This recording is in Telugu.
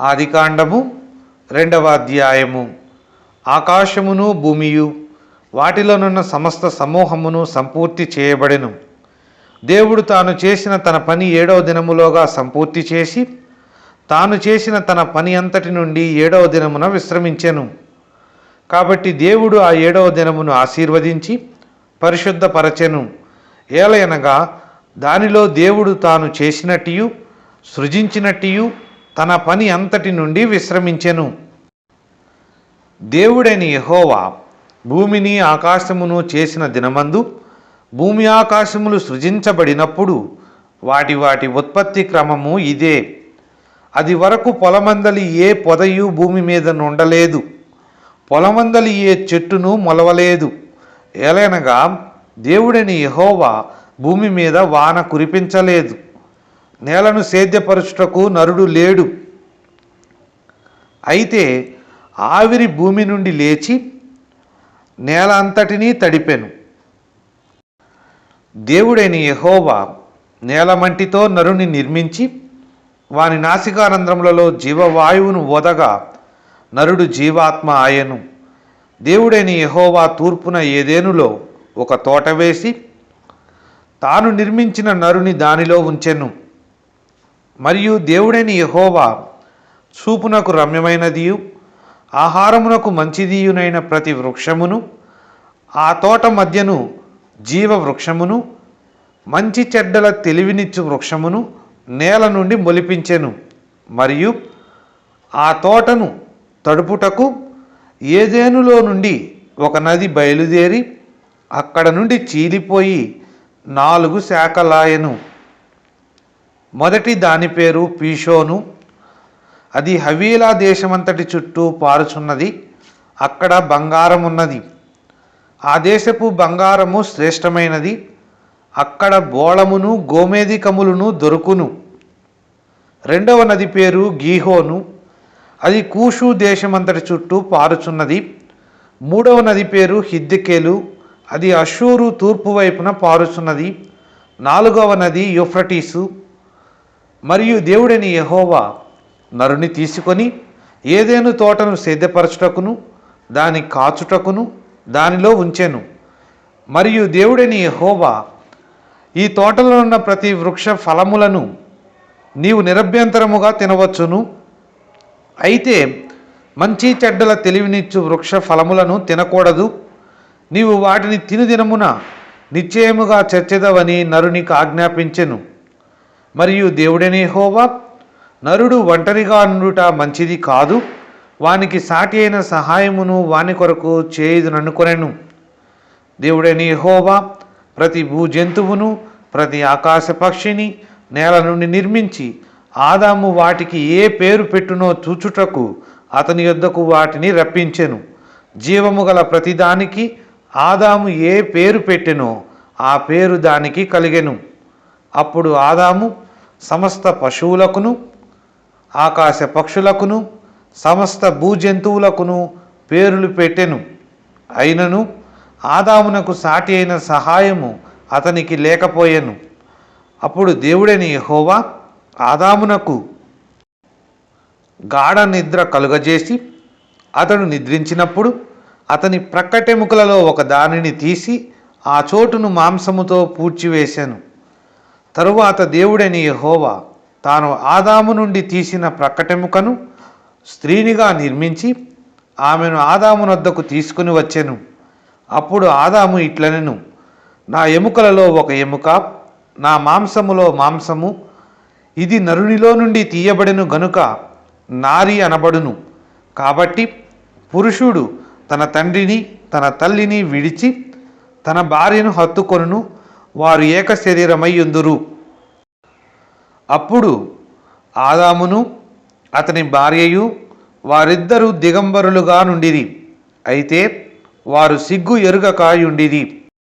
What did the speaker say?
ఆదికాండము రెండవ అధ్యాయము. ఆకాశమును భూమియు వాటిలోనున్న సమస్త సమూహమును సంపూర్తి చేయబడెను. దేవుడు తాను చేసిన తన పని ఏడవ దినములోగా సంపూర్తి చేసి తాను చేసిన తన పని అంతటి నుండి ఏడవ దినమున విశ్రమించెను. కాబట్టి దేవుడు ఆ ఏడవ దినమును ఆశీర్వదించి పరిశుద్ధపరచెను. ఏలయనగా దానిలో దేవుడు తాను చేసినట్టియు సృజించినట్టియు తన పని అంతటి నుండి విశ్రమించెను. దేవుడైన యహోవా భూమిని ఆకాశమును చేసిన దినమందు భూమి ఆకాశములు సృజించబడినప్పుడు వాటి వాటి ఉత్పత్తి క్రమము ఇదే. అది వరకు పొలమందలి ఏ పొదయు భూమి మీద నుండలేదు. పొలమందలి ఏ చెట్టును మొలవలేదు. ఎలనగా దేవుడని యహోవా భూమి మీద వాన కురిపించలేదు. నేలను సేద్యపరచుటకు నరుడు లేడు. అయితే ఆవిరి భూమి నుండి లేచి నేల అంతటినీ తడిపెను. దేవుడైన యహోవా నేలమంటితో నరుని నిర్మించి వాని నాసికారంధ్రములలో జీవవాయువును వదగా నరుడు జీవాత్మ ఆయను. దేవుడైన యహోవా తూర్పున ఏదేనులో ఒక తోట వేసి తాను నిర్మించిన నరుని దానిలో ఉంచెను. మరియు దేవుడైన యహోవా చూపునకు రమ్యమైనదియు ఆహారమునకు మంచిదియునైన ప్రతి వృక్షమును ఆ తోట మధ్యను జీవ వృక్షమును మంచి చెడ్డల తెలివినిచ్చు వృక్షమును నేల నుండి మొలిపించెను. మరియు ఆ తోటను తడుపుటకు ఏదేనులో నుండి ఒక నది బయలుదేరి అక్కడ నుండి చీలిపోయి నాలుగు శాఖలాయను. మొదటి దాని పేరు పీషోను. అది హవీలా దేశమంతటి చుట్టూ పారుచున్నది. అక్కడ బంగారం ఉన్నది ఆ దేశపు బంగారము శ్రేష్టమైనది. అక్కడ బోళమును గోమేధికములను దొరుకును. రెండవ నది పేరు గీహోను. అది కూషు దేశమంతటి చుట్టూ పారుచున్నది. మూడవ నది పేరు హిద్దికేలు అది అషూరు తూర్పు వైపున పారుచున్నది. నాలుగవ నది యూఫ్రటీసు. మరియు దేవుడని యహోవా నరుని తీసుకొని ఏదేను తోటను సేద్యపరచుటకును దాని కాచుటకును దానిలో ఉంచెను. మరియు దేవుడని యహోవా ఈ తోటలో ఉన్న ప్రతి వృక్ష ఫలములను నీవు నిరభ్యంతరముగా తినవచ్చును. అయితే మంచి చెడ్డల తెలివినిచ్చు వృక్ష ఫలములను తినకూడదు. నీవు వాటిని తినుదినమున నిశ్చయముగా చచ్చెదవని నరునికి ఆజ్ఞాపించెను. మరియు దేవుడనే హోవా నరుడు ఒంటరిగా నుండుట మంచిది కాదు. వానికి సాటి అయిన సహాయమును వాని కొరకు చేయుదుననుకొనెను దేవుడని హోవా ప్రతి భూజంతువును ప్రతి ఆకాశ పక్షిని నేల నుండి నిర్మించి ఆదాము వాటికి ఏ పేరు పెట్టునో చూచుటకు అతని యొద్దకు వాటిని రప్పించెను. జీవము గల ప్రతిదానికి ఆదాము ఏ పేరు పెట్టెనో ఆ పేరు దానికి కలిగెను. అప్పుడు ఆదాము సమస్త పశువులకును ఆకాశ పక్షులకును సమస్త భూజంతువులకును పేర్లు పెట్టెను. అయినను ఆదామునకు సాటి అయిన సహాయము అతనికి లేకపోయెను. అప్పుడు దేవుడని యహోవా ఆదామునకు గాఢ నిద్ర కలుగజేసి అతడు నిద్రించినప్పుడు అతని ప్రక్కటెముకలలో ఒక దానిని తీసి ఆ చోటును మాంసముతో పూడ్చివేశాను తరువాత దేవుడని యహోవా తాను ఆదాము నుండి తీసిన ప్రక్కటెముకను స్త్రీనిగా నిర్మించి ఆమెను ఆదామునొద్దకు తీసుకుని వచ్చెను. అప్పుడు ఆదాము ఇట్లనెను నా ఎముకలలో ఒక ఎముక నా మాంసములో మాంసము ఇది నరునిలో నుండి తీయబడెను గనుక నారి అనబడును. కాబట్టి పురుషుడు తన తండ్రిని తన తల్లిని విడిచి తన భార్యను హత్తుకొనును వారు ఏక శరీరమై ఉందురు అప్పుడు ఆదామును అతని భార్యయు వారిద్దరూ దిగంబరులుగా నుండిరి. అయితే వారు సిగ్గు ఎరుగకాయుండిది